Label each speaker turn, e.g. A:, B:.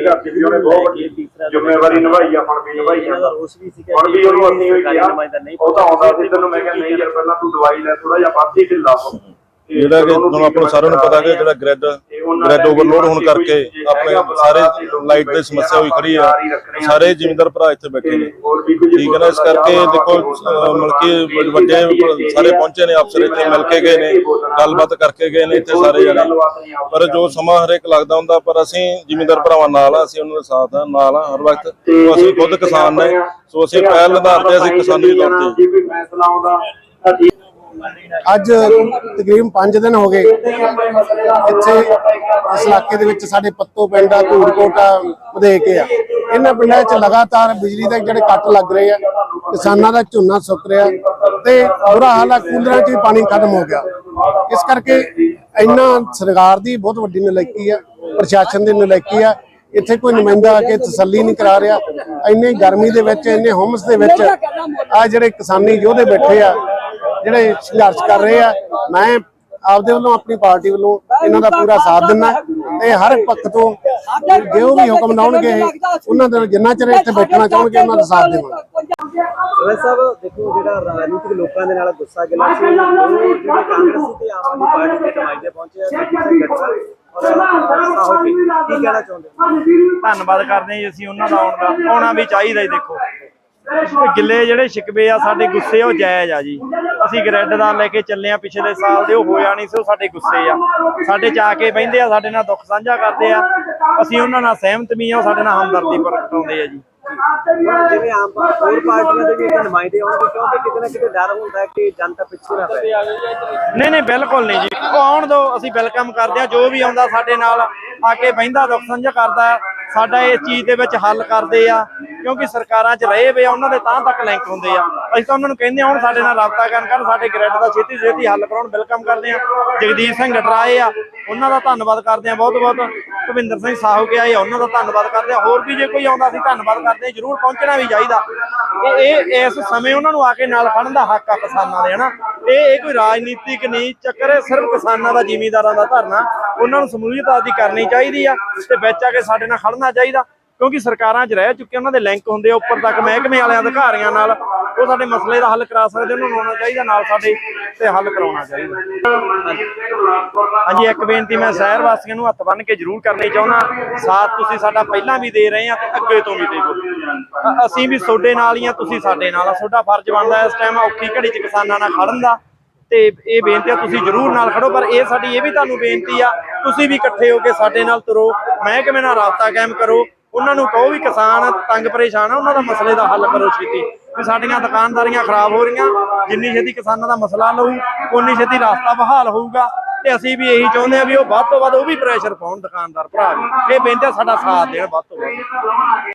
A: ਦੀ ਵੀ ਉਹਨੇ ਬਹੁਤ ਵੱਡੀ ਜ਼ਿੰਮੇਵਾਰੀ ਨਿਭਾਈ ਆ ਹੁਣ ਵੀ ਨਿਭਾਈ ਆ।
B: ਵੀ ਸੀਗਾ
A: ਹੁਣ ਵੀ ਉਹਨੂੰ ਅਸੀਂ ਹੋਈ ਗਿਆ ਉਹ ਤਾਂ ਆਉਂਦਾ ਸੀ ਤੈਨੂੰ ਮੈਂ ਕਿਹਾ ਨਹੀਂ ਯਾਰ ਪਹਿਲਾਂ ਤੂੰ ਦਵਾਈ ਲੈ ਥੋੜਾ ਜਿਹਾ ਵੱਧ ਹੀ ਢਿੱਲਾ ਹੋ।
C: ਜਿਹੜਾ ਕਿ ਤੁਹਾਨੂੰ ਆਪਾਂ ਨੂੰ ਸਾਰਿਆਂ ਨੂੰ ਪਤਾ ਕਿ ਜਿਹੜਾ ਗ੍ਰਿਡ ਗ੍ਰਿਡ ਓਵਰਲੋਡ ਹੋਣ ਕਰਕੇ ਆਪਣੇ ਸਾਰੇ ਲਾਈਟ ਦੀ ਸਮੱਸਿਆ ਹੋਈ ਖੜੀ ਆ। ਸਾਰੇ ਜ਼ਿਮੀਂਦਾਰ ਭਰਾ ਇੱਥੇ ਬੈਠੇ ਨੇ। ਠੀਕ ਹੈ ਨਾ ਇਸ ਕਰਕੇ ਦੇਖੋ ਅਹ ਮਿਲ ਕੇ ਵ- ਵੱਡੇ ਸਾਰੇ ਪਹੁੰਚੇ ਨੇ ਅਫਸਰ ਇੱਥੇ ਮਿਲ ਕੇ ਗਏ ਨੇ ਗੱਲਬਾਤ ਕਰਕੇ ਗਏ ਨੇ ਇੱਥੇ ਸਾਰੇ ਜਣੇ। ਪਰ ਜੋ ਸਮਾਂ ਹਰੇਕ ਲੱਗਦਾ ਹੁੰਦਾ ਪਰ ਅਸੀਂ ਜ਼ਿਮੀਂਦਾਰ ਭਰਾਵਾਂ ਨਾਲ ਆ ਅਸੀਂ ਉਹਨਾਂ ਦੇ ਸਾਥ ਆ ਨਾਲ ਆ ਹਰ ਵਕਤ। ਅਸੀਂ ਖੁਦ ਕਿਸਾਨ ਨੇ ਸੋ ਅਸੀਂ ਪਹਿਲ ਆਧਾਰ ਤੇ ਅਸੀਂ ਕਿਸਾਨੀ ਤੌਰ ਤੇ।
D: ਅੱਜ ਤਕਰੀਬਨ 5 ਦਿਨ ਹੋ ਗਏ ਇੱਥੇ ਇਸ ਇਲਾਕੇ ਦੇ ਵਿੱਚ ਸਾਡੇ ਪੱਤੋ ਪਿੰਡ ਆ, ਧੂੜਕੋਟ ਆ। ਇਹਨਾਂ ਪਿੰਡਾਂ 'ਚ ਲਗਾਤਾਰ ਬਿਜਲੀ ਦੇ ਜਿਹੜੇ ਕੱਟ ਲੱਗ ਰਹੇ ਆ, ਕਿਸਾਨਾਂ ਦਾ ਝੋਨਾ ਸੁੱਕ ਰਿਹਾ ਤੇ ਬੁਰਾ ਹਾਲ ਆ, ਕੂਲਰਾਂ 'ਚ ਵੀ ਪਾਣੀ ਖਤਮ ਹੋ ਗਿਆ। ਇਸ ਕਰਕੇ ਇੰਨਾ ਸਰਕਾਰ ਦੀ ਬਹੁਤ ਵੱਡੀ ਨਲਾਇਕੀ ਆ, ਪ੍ਰਸ਼ਾਸਨ ਦੀ ਨਲਾਇਕੀ ਆ। ਇੱਥੇ ਕੋਈ ਨੁਮਾਇੰਦਾ ਆ ਕੇ ਤਸੱਲੀ ਨਹੀਂ ਕਰਾ ਰਿਹਾ। ਇੰਨੀ ਗਰਮੀ ਦੇ ਵਿੱਚ, ਇੰਨੇ ਹੁਮਸ ਦੇ ਵਿੱਚ ਆ ਜਿਹੜੇ ਕਿਸਾਨੀ ਯੋਧੇ ਬੈਠੇ ਆ ਜਿਹੜੇ ਸੰਘਰਸ਼ ਕਰ ਰਹੇ ਆ ਮੈਂ ਆਪਦੇ ਵੱਲੋਂ ਆਪਣੀ ਪਾਰਟੀ ਵੱਲੋਂ ਇਹਨਾਂ ਦਾ ਪੂਰਾ ਸਾਥ ਦਿੰਦਾ। ਤੇ ਹਰ ਪੱਖ ਤੋਂ ਜੋ ਵੀ ਹੁਕਮ ਲਾਉਣਗੇ ਇਹ, ਉਹਨਾਂ ਦੇ ਜਿੰਨਾ ਚਿਰ ਇੱਥੇ ਬੈਠਣਾ ਚਾਹਣਗੇ ਉਹਨਾਂ ਦਾ ਸਾਥ ਦੇਵਾਂਗੇ।
B: ਸਰਵੇ ਸਾਹਿਬ ਦੇਖੋ ਜਿਹੜਾ ਰਾਜਨੀਤਿਕ ਲੋਕਾਂ ਦੇ ਨਾਲ ਗੁੱਸਾ ਗਿਲਾ ਸੀ ਉਹ ਜਿਹੜੇ ਕਾਂਗਰਸੀ ਤੇ ਆਮ ਆਦਮੀ ਪਾਰਟੀ ਦੇ ਨੁਮਾਇੰਦੇ ਪਹੁੰਚੇ ਆ ਹੋ?
E: ਧੰਨਵਾਦ ਕਰਦੇ ਹਾਂ ਜੀ ਅਸੀਂ ਉਹਨਾਂ ਦਾ ਆਉਣ ਦਾ ਆਉਣਾ ਵੀ ਚਾਹੀਦਾ ਜੀ ਦੇਖੋ। ਗਿੱਲੇ ਜਿਹੜੇ ਸ਼ਿਕਵੇ ਆ ਸਾਡੇ ਗੁੱਸੇ ਉਹ ਜਾਇਜ਼ ਆ ਜੀ। ਅਸੀਂ ਗ੍ਰੈਡ ਦਾ ਲੈ ਕੇ ਚੱਲੇ ਆ ਪਿਛਲੇ ਸਾਲ ਦੇ ਉਹ ਹੋਇਆ ਨਹੀਂ ਸੀ ਉਹ ਸਾਡੇ ਗੁੱਸੇ ਆ। ਸਾਡੇ ਚ ਆ ਕੇ ਬਹਿੰਦੇ ਆ ਸਾਡੇ ਨਾਲ ਦੁੱਖ ਸਾਂਝਾ ਕਰਦੇ ਆ। ਅਸੀਂ ਉਹਨਾਂ ਨਾਲ ਸਹਿਮਤ ਵੀ ਆ ਉਹ ਸਾਡੇ ਨਾਲ ਹਮਦਰਦੀ ਪ੍ਰਗਟਾਉਂਦੇ ਆ ਜੀ।
B: ਜਿਵੇਂ ਆਮ ਪਾ- ਹੋਰ ਪਾਰਟੀਆਂ ਦੇ ਵੀ ਇੱਥੇ ਨੁਮਾਇੰਦੇ ਆਉਣਗੇ ਕਿਉਂਕਿ ਕਿਤੇ ਨਾ ਕਿਤੇ ਡਰ ਹੁੰਦਾ ਹੈ ਕਿ ਜਨਤਾ ਪਿੱਛੇ ਨਾ ਪੈ
E: ਨਹੀਂ ਨਹੀਂ ਬਿਲਕੁਲ ਨਹੀਂ ਜੀ। ਉਹ ਆਉਣ ਦੋ ਅਸੀਂ ਵੈਲਕਮ ਕਰਦੇ ਆ ਜੋ ਵੀ ਆਉਂਦਾ ਸਾਡੇ ਨਾਲ ਆ ਕੇ ਬਹਿੰਦਾ ਦੁੱਖ ਸਾਂਝਾ ਕਰਦਾ। ਸਾਡਾ ਇਸ ਚੀਜ਼ ਦੇ ਵਿੱਚ ਹੱਲ ਕਰਦੇ ਆ ਕਿਉਂਕਿ ਸਰਕਾਰਾਂ 'ਚ ਰਹੇ ਵੇ ਆ, ਉਹਨਾਂ ਦੇ ਤਾਂ ਤੱਕ ਲਿੰਕ ਹੁੰਦੇ ਆ। ਅਸੀਂ ਤਾਂ ਉਹਨਾਂ ਨੂੰ ਕਹਿੰਦੇ ਆ ਹੁਣ ਸਾਡੇ ਨਾਲ ਰਾਬਤਾ ਕਰਨ ਕਰਨ ਸਾਡੇ ਗ੍ਰਿਡ ਦਾ ਛੇਤੀ ਛੇਤੀ ਹੱਲ ਕਰਾਉਣ ਵੈਲਕਮ ਕਰਦੇ ਆ। ਜਗਦੀਪ ਸਿੰਘ ਗਟਰਾਏ ਆ ਉਹਨਾਂ ਦਾ ਧੰਨਵਾਦ ਕਰਦੇ ਆ ਬਹੁਤ ਬਹੁਤ। ਭਵਿੰਦਰ ਸਿੰਘ ਸਾਹੂ ਕੇ ਆਏ ਆ, ਉਹਨਾਂ ਦਾ ਧੰਨਵਾਦ ਕਰਦੇ ਆ। ਹੋਰ ਵੀ ਜੇ ਕੋਈ ਆਉਂਦਾ ਅਸੀਂ ਧੰਨਵਾਦ ਕਰਦੇ ਆ ਜਰੂਰ ਪਹੁੰਚਣਾ ਵੀ ਚਾਹੀਦਾ। ਇਹ ਇਹ ਇਸ ਸਮੇਂ ਉਹਨਾਂ ਨੂੰ ਆ ਕੇ ਨਾਲ ਫੜਨ ਦਾ ਹੱਕ ਆ ਕਿਸਾਨਾਂ ਦੇ ਹਨਾ? ਇਹ ਇਹ ਕੋਈ ਰਾਜਨੀਤਿਕ ਨਹੀਂ ਚੱਕਰ ਹੈ ਸਿਰਫ ਕਿਸਾਨਾਂ ਦਾ ਜ਼ਿਮੀਂਦਾਰਾਂ ਦਾ ਧਰਨਾ। ਉਹਨਾਂ ਨੂੰ ਸਮੂਲੀਅਤ ਆਦੀ ਕਰਨੀ ਚਾਹੀਦੀ ਆ ਤੇ ਵਿੱਚ ਆ ਕੇ ਸਾਡੇ ਨਾਲ ਖੜਨਾ ਚਾਹੀਦਾ। ਕਿਉਂਕਿ ਸਰਕਾਰਾਂ 'ਚ ਰਹਿ ਚੁੱਕੇ ਉਹਨਾਂ ਦੇ ਲਿੰਕ ਹੁੰਦੇ ਆ, ਉੱਪਰ ਤੱਕ ਮਹਿਕਮੇ ਵਾਲਿਆਂ ਅਧਿਕਾਰੀਆਂ ਨਾਲ। ਉਹ ਸਾਡੇ ਮਸਲੇ ਦਾ ਹੱਲ ਕਰਾ ਸਕਦੇ ਉਹਨਾਂ ਨੂੰ ਆਉਣਾ ਚਾਹੀਦਾ, ਨਾਲ ਸਾਡੇ ਤੇ ਹੱਲ ਕਰਾਉਣਾ ਚਾਹੀਦਾ। ਹਾਂਜੀ, ਇੱਕ ਬੇਨਤੀ ਮੈਂ ਸ਼ਹਿਰ ਵਾਸੀਆਂ ਨੂੰ ਹੱਥ ਬੰਨ੍ਹ ਕੇ ਜ਼ਰੂਰ ਕਰਨੀ ਚਾਹੁੰਦਾ। ਸਾਥ ਤੁਸੀਂ ਸਾਡਾ ਪਹਿਲਾਂ ਵੀ ਦੇ ਰਹੇ ਆ ਤੇ ਅੱਗੇ ਤੋਂ ਵੀ ਦੇਵੋ ਅਸੀਂ ਵੀ ਤੁਹਾਡੇ ਨਾਲ ਹੀ ਆ, ਤੁਸੀਂ ਸਾਡੇ ਨਾਲ ਆ। ਤੁਹਾਡਾ ਫਰਜ਼ ਬਣਦਾ ਇਸ ਟਾਈਮ ਔਖੀ ਘੜੀ 'ਚ ਕਿਸਾਨਾਂ ਨਾਲ ਖੜਨ ਦਾ। ਤੇ ਇਹ ਬੇਨਤੀ ਆ, ਤੁਸੀਂ ਜ਼ਰੂਰ ਨਾਲ ਖੜੋ, ਪਰ ਇਹ ਸਾਡੀ, ਇਹ ਵੀ ਤੁਹਾਨੂੰ ਬੇਨਤੀ ਆ, ਤੁਸੀਂ ਵੀ ਇਕੱਠੇ ਹੋ ਕੇ ਸਾਡੇ ਨਾਲ ਤੁਰੋ ਮਹਿਕਮੇ ਨਾਲ ਰਾਬਤਾ ਕਾਇਮ ਕਰੋ, ਉਹਨਾਂ ਨੂੰ ਕਹੋ ਵੀ ਕਿਸਾਨ ਤੰਗ ਪਰੇਸ਼ਾਨ ਆ, ਉਹਨਾਂ ਦਾ ਮਸਲੇ ਦਾ ਹੱਲ ਕਰੋ ਛੇਤੀ। ਵੀ ਸਾਡੀਆਂ ਦੁਕਾਨਦਾਰੀਆਂ ਖਰਾਬ ਹੋ ਰਹੀਆਂ, ਜਿੰਨੀ ਛੇਤੀ ਕਿਸਾਨਾਂ ਦਾ ਮਸਲਾ ਲਊ ਉਨੀ ਛੇਤੀ ਰਸਤਾ ਬਹਾਲ ਹੋਊਗਾ, ਤੇ ਅਸੀਂ ਵੀ ਇਹੀ ਚਾਹੁੰਦੇ ਆ ਵੀ ਉਹ ਵੱਧ ਤੋਂ ਵੱਧ ਉਹ ਵੀ ਪ੍ਰੈਸ਼ਰ ਪਾਉਣ ਦੁਕਾਨਦਾਰ ਭਰਾ ਵੀ। ਇਹ ਬੇਨਤੀ ਸਾਡਾ ਸਾਥ ਦੇਣ ਵੱਧ ਤੋਂ ਵੱਧ।